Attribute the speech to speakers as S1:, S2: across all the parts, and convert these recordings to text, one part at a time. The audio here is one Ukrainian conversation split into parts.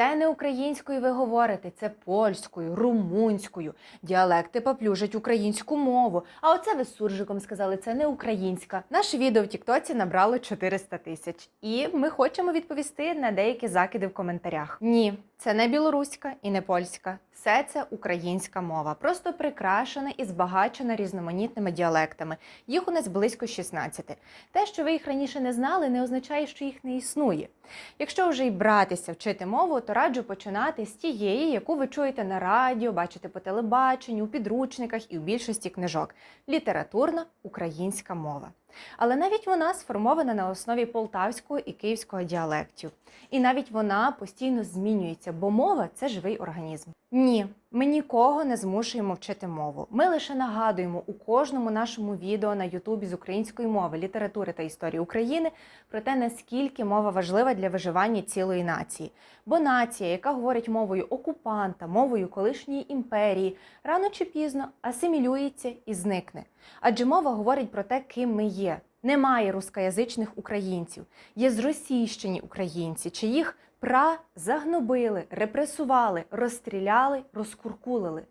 S1: Це не українською ви говорите, це польською, румунською. Діалекти поплюжать українську мову. А оце ви з суржиком сказали, це не українська. Наше відео в Тіктоці набрало 400 тисяч. І ми хочемо відповісти на деякі закиди в коментарях. Ні, це не білоруська і не польська. Все це українська мова, просто прикрашена і збагачена різноманітними діалектами. Їх у нас близько 16. Те, що ви їх раніше не знали, не означає, що їх не існує. Якщо вже й братися вчити мову, то раджу починати з тієї, яку ви чуєте на радіо, бачите по телебаченню, у підручниках і у більшості книжок літературна українська мова. Але навіть вона сформована на основі полтавського і київського діалектів. І навіть вона постійно змінюється, бо мова це живий організм. Ні, ми нікого не змушуємо вчити мову. Ми лише нагадуємо у кожному нашому відео на Ютубі з української мови, літератури та історії України про те, наскільки мова важлива для виживання цілої нації. Бо нація, яка говорить мовою окупанта, мовою колишньої імперії, рано чи пізно асимілюється і зникне. Адже мова говорить про те, ким ми є. Немає рускоязичних українців, є зросійщені українці, чи їх пра загнобили, репресували, розстріляли, розкуркулили.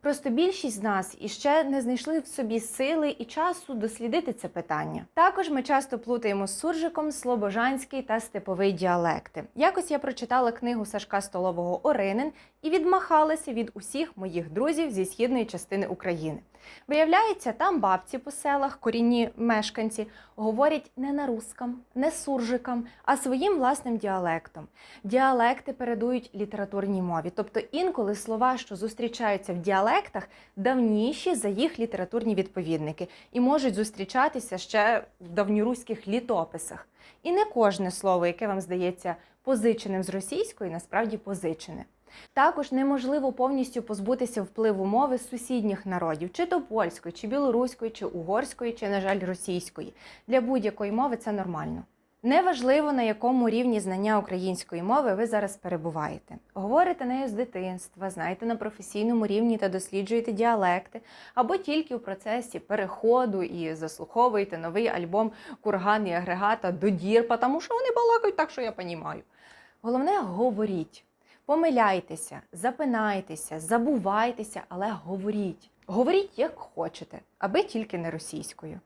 S1: Просто більшість з нас іще не знайшли в собі сили і часу дослідити це питання. Також ми часто плутаємо з суржиком слобожанський та степовий діалекти. Якось я прочитала книгу Сашка Столового Оринин і відмахалася від усіх моїх друзів зі східної частини України. Виявляється, там бабці по селах, корінні мешканці, говорять не на русском, не суржиком, а своїм власним діалектом. Діалекти передують літературній мові, тобто інколи слова, що зустрічаються в діалектах, давніші за їх літературні відповідники і можуть зустрічатися ще в давньоруських літописах. І не кожне слово, яке вам здається позиченим з російської, насправді позичене. Також неможливо повністю позбутися впливу мови сусідніх народів, чи то польської, чи білоруської, чи угорської, чи, на жаль, російської. Для будь-якої мови це нормально. Неважливо, на якому рівні знання української мови ви зараз перебуваєте. Говорите нею з дитинства, знаєте на професійному рівні та досліджуєте діалекти, або тільки у процесі переходу і заслуховуєте новий альбом Курган і агрегата до дір, тому що вони балакають так, що я понімаю. Головне говоріть. Помиляйтеся, запинайтеся, забувайтеся, але говоріть. Говоріть як хочете, аби тільки не російською.